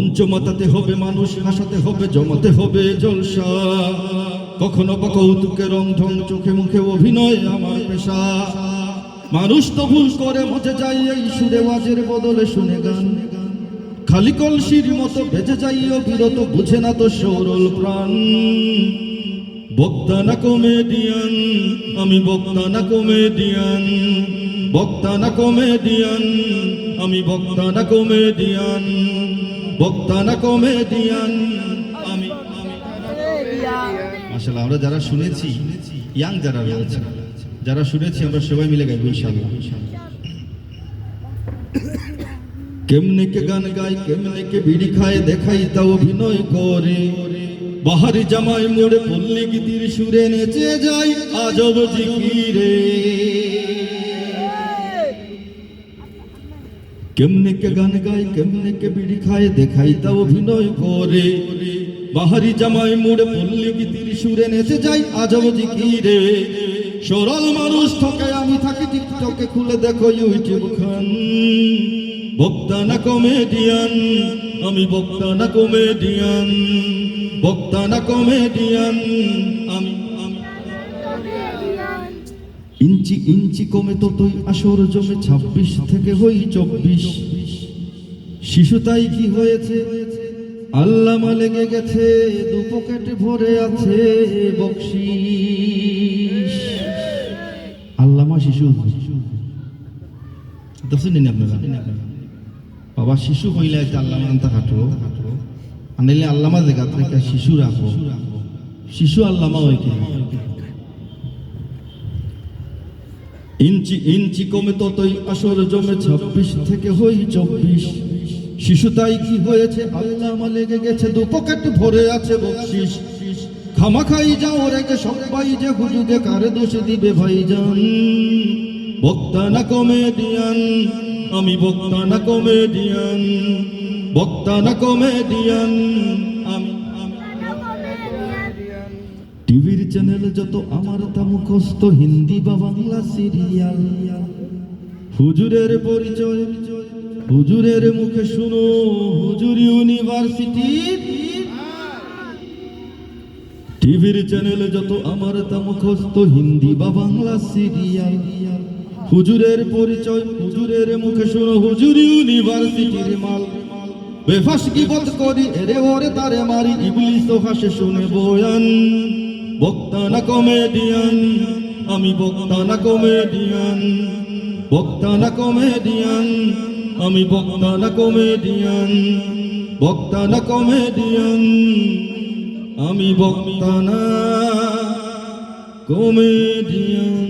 মঞ্চ মাতাতে হবে মানুষ হাসাতে হবে জমাতে হবে জলসা। কখনো বা কৌতুকে রং চোখে মুখে অভিনয় আমার পেশা। মানুষ তো ভুল করে, মজে যায় এই সুরে ওয়াজের বদলে শুনে গান। খালি কলসির মতো বেঁচে যাইও বিরত, বুঝে না তো সরল প্রাণ। বক্তা না কমেডিয়ান, আমি বক্তা না কমেডিয়ান। বক্তা না কমেডিয়ান, আমি বক্তা না কমেডিয়ান। বক্তা না কমেডিয়ান আমি আমরা যারা শুনেছি, ইয়াং যারা রয়েছে, যারা শুনেছি, আমরা সবাই মিলে গাইব ইনশাআল্লাহ। কেমনে কে গান গায়, কেমনে কে বিড়ি খায়, দেখাই তা অভিনয় করে। বাহারি জামাই মোড়ে পল্লী গীতির সুরে নেচে যায় আজব জিকিরে। কেমনে কে গান গায় কেমনে কে বিড়ি খায়, দেখাই তা অভিনয় করে। বাহারি জামাই মোড়ে পল্লী গীতির সুরে নেচে যায় আজব জিকিরে। সরল মানুষ ঠকে, আমি থাকি টিকটকে, খুলে দেখো ইউটিউব খান। বক্তা না কমেডিয়ান, আমি বক্তা না কমেডিয়ান। বক্তা না কমেডিয়ান, আমি আমি ইঞ্চি ইঞ্চি কমে ততই আসর জমে ছাব্বিশ থেকে হই চব্বিশ। শিশু তাই কি হয়েছে? আল্লামা লেগে গেছে, দু পকেটে ভরে আছে বকশিস। আল্লামা শিশু। দেখছেন আপনারা? বাবা, শিশু হইলে একটা আল্লামা আনতে হাঁটো আনিলে আল্লামা জায়গা থেকে শিশু রাখো শিশু আল্লামা হয় কি ইঞ্চি ইঞ্চি কমে ততই আসর জমে ছাব্বিশ থেকে হই চব্বিশ। শিশু তাই কি হয়েছে? আল্লামা লেগে গেছে, দু পকেট ভরে আছে বকশিস। খামাখাই যাও রেগে সবাই যে হুজুগে, কারে দোষ দিবে ভাইজান? বক্তা না কমেডিয়ান, আমি বক্তা না কমেডিয়ান। বক্তা না কমেডিয়ান, আমি টিভির চ্যানেল যত আমার তা মুখস্থ হিন্দি বা বাংলা সিরিয়াল। হুজুরের পরিচয়, হুজুরের মুখে শুনো, হুজুর ইউনিভার্সিটি। টিভির চ্যানেল যত আমার তা মুখস্থ হিন্দি বা বাংলা সিরিয়াল। হুজুরের পরিচয়, হুজুরের মুখে শুনো, হুজুর ইউনিভার্সিটির মাল। বেফাস কি বোধ করি, এরে ওরে তারে মারি, ইবলিস হাসে শুনে বয়ান। বক্তা না কমেডিয়ান? আমি বক্তা না কমেডিয়ান। বক্তা না কমেডিয়ান। আমি বক্তা না কমেডিয়ান। বক্তা না কমেডিয়ান। আমি বক্তা না কমেডিয়ান।